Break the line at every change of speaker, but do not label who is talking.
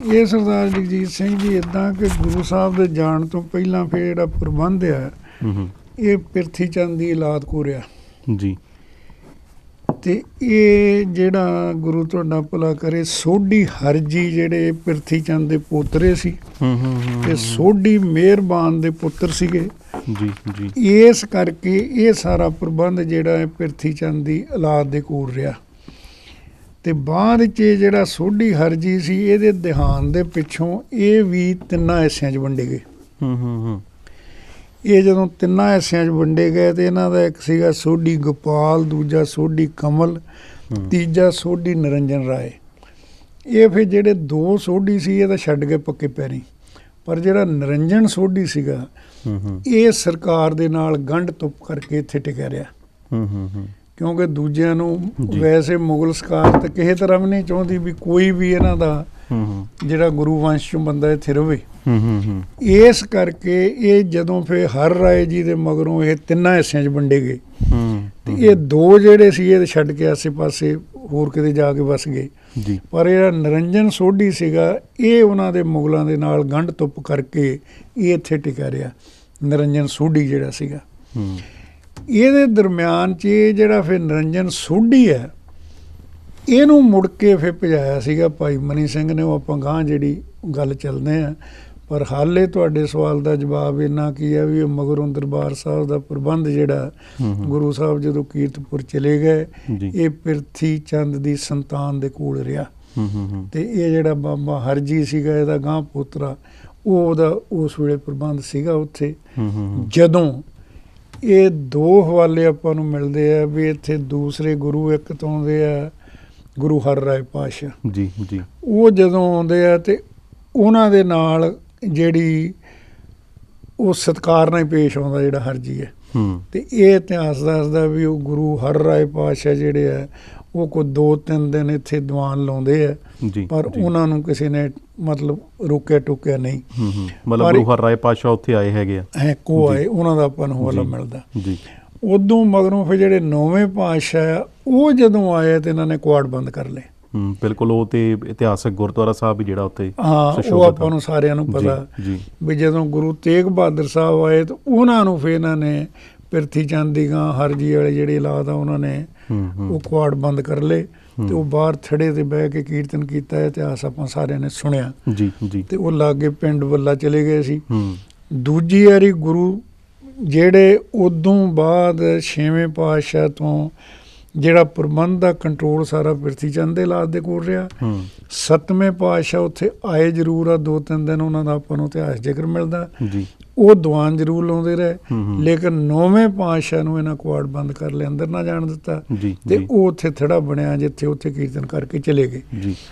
ਇਹ ਸਰਦਾਰ ਜਗਜੀਤ ਸਿੰਘ ਜੀ ਇਦਾਂ ਕਿ ਗੁਰੂ ਸਾਹਿਬ ਦੇ ਜਾਣ ਤੋਂ ਪਹਿਲਾਂ ਫਿਰ ਜਿਹੜਾ ਪ੍ਰਬੰਧ ਆ ਇਹ ਪਿਰਥੀ ਚੰਦ ਦੀ ਔਲਾਦ ਕੋ ਰਿਹਾ
ਜੀ।
ਤੇ ਇਹ ਜਿਹੜਾ ਗੁਰੂ ਤੁਹਾਡਾ ਭਲਾ ਕਰੇ ਸੋਢੀ ਹਰਜੀ ਜਿਹੜੇ ਪਿਰਥੀ ਚੰਦ ਦੇ ਪੋਤਰੇ ਸੀ
ਹੂੰ ਹੂੰ ਹੂੰ,
ਤੇ ਸੋਢੀ ਮਿਹਰਬਾਨ ਦੇ ਪੁੱਤਰ ਸੀਗੇ।
ਜੀ ਜੀ।
ਇਸ ਕਰਕੇ ਇਹ ਸਾਰਾ ਪ੍ਰਬੰਧ ਜਿਹੜਾ ਹੈ ਪਿਰਥੀ ਚੰਦ ਦੀ ਔਲਾਦ ਦੇ ਕੋਲ ਰਿਹਾ। ਤੇ ਬਾਅਦ ਚ ਇਹ ਜਿਹੜਾ ਸੋਢੀ ਹਰਜੀ ਸੀ ਇਹਦੇ ਦਿਹਾਨ ਦੇ ਪਿੱਛੋਂ ਇਹ ਵੀ ਤਿੰਨਾਂ ਹਿੱਸਿਆਂ 'ਚ ਵੰਡੇ ਗਏ।
ਹੂੰ ਹੂੰ ਹੂੰ।
ਇਹ ਜਦੋਂ ਤਿੰਨਾਂ ਹਿੱਸਿਆਂ 'ਚ ਵੰਡੇ ਗਏ ਤੇ ਇਹਨਾਂ ਦਾ ਇੱਕ ਸੀਗਾ ਸੋਢੀ ਗੋਪਾਲ ਦੂਜਾ ਸੋਢੀ ਕਮਲ ਤੀਜਾ ਸੋਢੀ ਨਰਿੰਜਨ ਰਾਏ। ਇਹ ਫਿਰ ਜਿਹੜੇ ਦੋ ਸੋਢੀ ਸੀ ਇਹ ਤਾਂ ਛੱਡ ਗਏ ਪੱਕੇ ਪੈਰੀ। ਪਰ ਜਿਹੜਾ ਨਰਿੰਜਨ ਸੋਢੀ ਸੀਗਾ
ਹੂੰ ਹੂੰ।
ਇਹ ਸਰਕਾਰ ਦੇ ਨਾਲ ਗੰਢ ਤੁਪ ਕਰਕੇ ਇੱਥੇ ਟਿਕਿਆ ਰਿਹਾ।
ਹੂੰ ਹੂੰ ਹੂੰ।
ਕਿਉਂਕਿ ਦੂਜਿਆਂ ਨੂੰ। ਵੈਸੇ ਮੁਗਲ ਸਰਕਾਰ ਤਾਂ ਕਿਸੇ ਤਰ੍ਹਾਂ ਵੀ ਨਹੀਂ ਚਾਹੁੰਦੀ ਵੀ ਕੋਈ ਵੀ ਇਹਨਾਂ ਦਾ ਜਿਹੜਾ ਗੁਰੂ ਵੰਸ਼ ਚੋਂ ਬੰਦਾ ਇੱਥੇ ਰਵੇ। ਇਸ ਕਰਕੇ ਇਹ ਜਦੋਂ ਫਿਰ ਹਰ ਰਾਏ ਜੀ ਦੇ ਮਗਰੋਂ ਇਹ ਤਿੰਨਾਂ ਹਿੱਸਿਆਂ 'ਚ ਵੰਡੇ ਗਏ। ਤੇ ਇਹ ਦੋ ਜਿਹੜੇ ਸੀ ਇਹ ਛੱਡ ਕੇ ਆਸੇ-ਪਾਸੇ ਹੋਰ ਕਿਤੇ ਜਾ ਕੇ ਵਸ ਗਏ।
ਜੀ।
ਪਰ ਇਹ ਨਰਿੰਜਨ ਸੋਢੀ ਸੀਗਾ ਇਹ ਉਹਨਾਂ ਦੇ ਮੁਗਲਾਂ ਦੇ ਨਾਲ ਗੰਢ ਤੁਪ ਕਰਕੇ ਇਹ ਇੱਥੇ ਟਿਕਿਆ ਰਿਹਾ। ਨਰਿੰਜਨ ਸੋਢੀ ਜਿਹੜਾ ਸੀਗਾ।
ਹੂੰ।
ਇਹਦੇ ਦਰਮਿਆਨ 'ਚ ਇਹ ਜਿਹੜਾ ਫਿਰ ਨਰਿੰਜਨ ਸੋਢੀ ਹੈ ਇਹਨੂੰ ਮੁੜ ਕੇ ਫਿਰ ਭਜਾਇਆ ਸੀਗਾ ਭਾਈ ਮਨੀ ਸਿੰਘ ਨੇ ਉਹ ਆਪਾਂ ਗਾਂ ਜਿਹੜੀ ਗੱਲ ਚੱਲਦੇ ਆ ਪਰ ਹਾਲੇ ਤੁਹਾਡੇ ਸਵਾਲ ਦਾ ਜਵਾਬ ਇਹਨਾਂ ਕੀ ਹੈ ਵੀ ਮਗਰੋਂ ਦਰਬਾਰ ਸਾਹਿਬ ਦਾ ਪ੍ਰਬੰਧ ਜਿਹੜਾ ਗੁਰੂ ਸਾਹਿਬ ਜਦੋਂ ਕੀਰਤਪੁਰ ਚਲੇ ਗਏ ਇਹ ਪਿਰਥੀ ਚੰਦ ਦੀ ਸੰਤਾਨ ਦੇ ਕੋਲ ਰਿਹਾ। ਤੇ ਇਹ ਜਿਹੜਾ ਬਾਬਾ ਹਰਜੀ ਸੀਗਾ ਇਹਦਾ ਗਾਂ ਪੁੱਤਰਾ ਉਹ ਉਹਦਾ ਉਸ ਵੇਲੇ ਪ੍ਰਬੰਧ ਸੀਗਾ ਉੱਥੇ। ਜਦੋਂ ਇਹ ਦੋ ਹਵਾਲੇ ਆਪਾਂ ਨੂੰ ਮਿਲਦੇ ਆ ਵੀ ਇੱਥੇ ਦੂਸਰੇ ਗੁਰੂ ਇੱਕ ਤੋਂ ਆਉਂਦੇ ਆ ਗੁਰੂ ਹਰ ਰਾਏ ਪਾਸ਼ਾ
ਜੀ ਜੀ।
ਉਹ ਜਦੋਂ ਆਉਂਦੇ ਆ ਤੇ ਉਹਨਾਂ ਦੇ ਨਾਲ ਜਿਹੜੀ ਉਹ ਸਤਕਾਰ ਨਾਲ ਪੇਸ਼ ਆਉਂਦਾ ਜਿਹੜਾ ਹਰਜੀ ਹੂੰ। ਤੇ ਇਹ ਇਤਿਹਾਸ ਦੱਸਦਾ ਵੀ ਉਹ ਗੁਰੂ ਹਰ ਰਾਏ ਪਾਸ਼ਾ ਜਿਹੜੇ ਆ ਉਹ ਕੋ ਦੋ ਤਿੰਨ ਦਿਨ ਇੱਥੇ ਦੀਵਾਨ ਲਾਉਂਦੇ ਆ। ਪਰ। ਉਹਨਾਂ ਨੂੰ ਕਿਸੇ ਨੇ ਮਤਲਬ ਰੋਕਿਆ ਟੋਕਿਆ ਨਹੀਂ।
ਹੂੰ ਹੂੰ। ਮਤਲਬ ਗੁਰੂ ਹਰ ਰਾਏ ਪਾਸ਼ਾ ਉੱਥੇ ਆਏ ਹੈਗੇ ਆ।
ਹੈ ਕੋ। ਆਏ ਉਹਨਾਂ ਦਾ ਆਪਾਂ ਨੂੰ ਹਵਾਲਾ। ਮਿਲਦਾ।
ਜੀ।
ਉਦੋਂ ਮਗਰੋਂ ਫਿਰ ਜਿਹੜੇ ਨੌਵੇਂ ਆ ਉਹ ਜਦੋਂ ਆਏ ਤੇ ਇਹਨਾਂ ਨੇ ਕੁਆੜ ਬੰਦ ਕਰ ਲਏ।
ਬਿਲਕੁਲ ਉਹ ਤੇ ਇਤਿਹਾਸਕ ਗੁਰਦੁਆਰਾ ਸਾਹਿਬ ਵੀ ਜਿਹੜਾ ਉੱਥੇ
ਹਾਂ ਉਹ ਆਪਾਂ ਨੂੰ ਸਾਰਿਆਂ ਨੂੰ ਪਤਾ ਵੀ ਜਦੋਂ ਗੁਰੂ ਤੇਗ ਬਹਾਦਰ ਸਾਹਿਬ ਆਏ ਤਾਂ ਉਹਨਾਂ ਨੂੰ ਫਿਰ ਇਹਨਾਂ ਨੇ ਪਿਰਥੀ ਚੰਦ ਦੀ ਗਾਂ ਹਰਜੀ ਵਾਲੇ ਜਿਹੜੇ ਆ ਉਹਨਾਂ ਨੇ ਉਹ ਕੁਆੜ ਬੰਦ ਕਰ ਲਏ ਤੇ ਉਹ। ਬਾਹਰ ਥੜੇ ਤੇ ਬਹਿ ਕੇ ਕੀਰਤਨ ਕੀਤਾ ਇਤਿਹਾਸ ਆਪਾਂ ਸਾਰਿਆਂ ਨੇ ਸੁਣਿਆ।
ਜੀ ਜੀ।
ਤੇ ਉਹ ਲਾਗੇ ਪਿੰਡ ਵੱਲਾ ਚਲੇ ਗਏ ਸੀ। ਦੂਜੀ ਵਾਰੀ ਗੁਰੂ ਜਿਹੜੇ ਉਦੋਂ ਬਾਅਦ ਛੇਵੇਂ ਪਾਤਸ਼ਾਹ ਤੋਂ ਜਿਹੜਾ ਪ੍ਰਬੰਧ ਦਾ ਕੰਟਰੋਲ ਸਾਰਾ ਪ੍ਰਿਥੀ ਚੰਦ ਦੇ ਲਾਦ ਦੇ ਕੋਲ ਰਿਹਾ। ਸੱਤਵੇਂ ਪਾਤਸ਼ਾਹ ਉੱਥੇ ਆਏ ਜ਼ਰੂਰ ਆ ਦੋ ਤਿੰਨ ਦਿਨ ਉਹਨਾਂ ਦਾ ਆਪਾਂ ਨੂੰ ਇਤਿਹਾਸ ਜ਼ਿਕਰ ਮਿਲਦਾ।
ਜੀ।
ਉਹ ਦੀਵਾਨ ਜ਼ਰੂਰ ਲਾਉਂਦੇ ਰਹੇ। ਲੇਕਿਨ ਨੌਵੇਂ ਪਾਤਸ਼ਾਹ ਨੂੰ ਇਹਨਾਂ ਕੁਆੜ ਬੰਦ ਕਰ ਲਿਆ ਅੰਦਰ ਨਾ ਜਾਣ ਦਿੱਤਾ। ਤੇ ਉਹ ਉੱਥੇ ਥੜਾ ਬਣਿਆ ਜਿੱਥੇ ਉੱਥੇ ਕੀਰਤਨ ਕਰਕੇ ਚਲੇ ਗਏ।
ਜੀ।